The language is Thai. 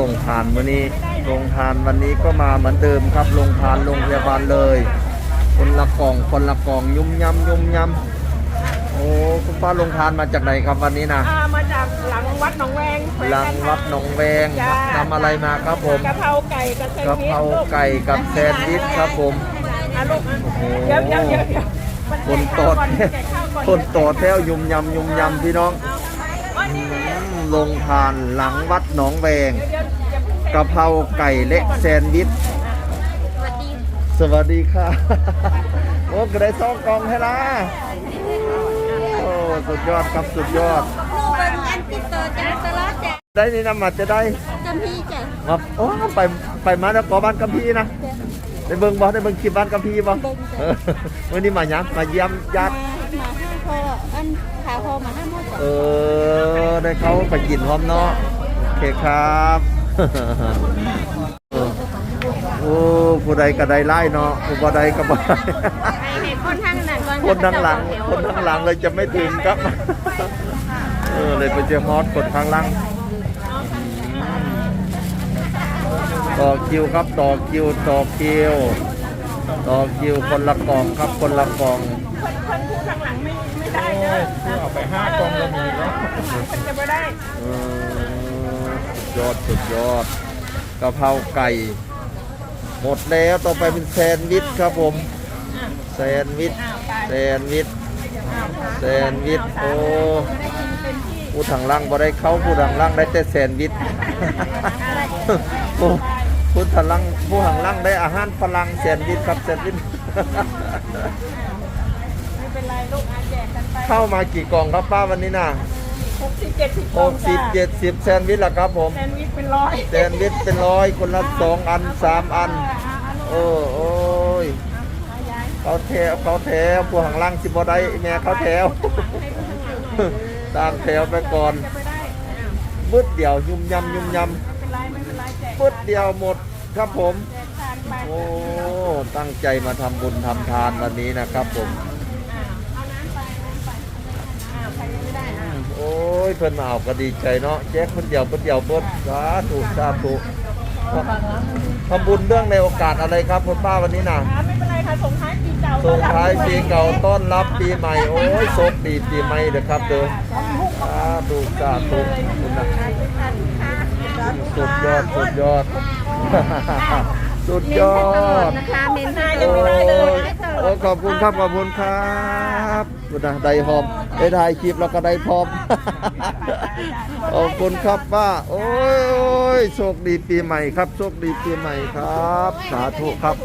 ลงทานวันนี้ลงทานวันนี้ก็มาเหมือนเดิมครับลงทานโรงพยาบาลเลย คนละกล่องคนละกล่องยุ่มยำยุ่มยำโอ้คุณป้าลงทานมาจากไหนครับวันนี้นะอ่ามาจากหลังวัดหนองแวงแขวงหลังวัดหนองแวงจ้านำอะไรมาครับผมกะเพราไก่กับแซนกะด์วิชเพราลูกไก่กับแซนด์วิชครับผม อะลูกอะโอ้โห เดี๋ยวเดี๋ยวเดี๋ยวเดี๋ยวมันคนแจต่อกข้าวก่อนแถวแจกข้าวก่อนคนต่อแถวยุ่มยำยุ่มยำพี่น้องอ๋อนี่ อืมลงทานหลังวัดหนองแวงเดี๋ยวเดี๋ยวอย่าเพิ่งแจกะเพราไก่เละแซนด์วิช สวัสดีค่ะ โอ้ก็ได้ซองกล่องให้ละโอ้สุดยอดครับสุดยอด ลูกเป็นอันติดต่อจากตลาดจ้ะได้นี่นำมาจะได้จำพี่จ้ะมาโอ้ไปไปมาแล้วขอบ้านกัมพีนะได้เบิ่งบ่ได้เบิ่งคลิปบ้านกัมพีบ่เออวันนี้มาหยังมาเยี่ยมญาติมามาห้าพ่ อันขาพอมาห้าพ่อจ้ะเออ ได้เขาไปกินพร้อมเนาะ โอเคครับเออโอ้ผู้ใดก็ได้ไล่เนาะผู้บ่ใดก็บ่ได้ไอ้เห็นคนทางนั้นก่อนคนทางหลัง คนทางหลังเลยจะไม่ถึงครับ เออ เลยไปเจอฮอตคนทางหลังต่อคิวครับต่อคิวต่อคิวต่อคิวคนละกล่องครับคนละกล่องคนคนผู้ทางหลังไม่ ไม่ได้เอเอาไปห้ากล่องก็มีแล้วมันจะไม่ได้เออสุดยอดสุดยอดกะเพราไก่ หมดแล้วต่อไปเป็นแซนด์วิชครับผม แซนด์วิชแซนด์วิชแซนด์วิชโอ้ผู้ทางล่างบ่ได้เข้าผู้ทางล่างได้แต่แซนด์วิชผู้ผู้ทางล่างผู้ทางล่างได้อาหารฝรั่งแซนด์วิชครับแซนด์วิช เป็นไรลูกอาแจกกันไปเข้ามากี่กล่องครับป้าวันนี้น่ะหกสิบเจ็ดสิบหกสิบเจ็ดสิบแซนด์วิชละครับผมแซนด์วิชเป็นร้อยแซนด์วิชเป็นร้อยคนละสองอันสามอันโอ้โอ้ยเขาแถวเขาแถวพวกหางล่างสิบ่ได้แม่เขาแถวตามแถวไปก่อนไม่ได้บึดเดียวยุ่มยำยุ่มยไม่เป็นไรไม่เป็นไรแจกำบึดเดียวหมดครับผม แจกทานไปโอ้ ตั้งใจมาทำบุญทำทานวันนี้นะครับผม อ่าเอาน้ำไปน้ำไปอ่าใครยังไม่ได้อ่า โอ้ ยเพิ่นมาเอาก็ดีใจเนาะแจ๊คคนเดียวคนเดียวเบิดสาธุสาธุทำบุญเรื่องในโอกาสอะไรครับคุณป้าวันนี้น่ะอ่าไม่เป็นไรค่ะส่งท้ายปีเก่าส่งท้ายปีเก่าต้อนรับปีใหม่โอ้ยโชคดีปีใหม่เด้อครับเด้อสาธุสาธุคุณนะสุดยอดสุดยอด สุดยอดนะคะเมนนาให้ยังไม่ได้เลยโอ้ขอบคุณครับขอบคุณครับคุณนะได้หอมได้ถ่ายคลิปแล้วก็ได้พร้อมขอบคุณครับป้าโอ้ยโอ้ยโชคดีปีใหม่ครับโชคดีปีใหม่ครับ สาธุครับ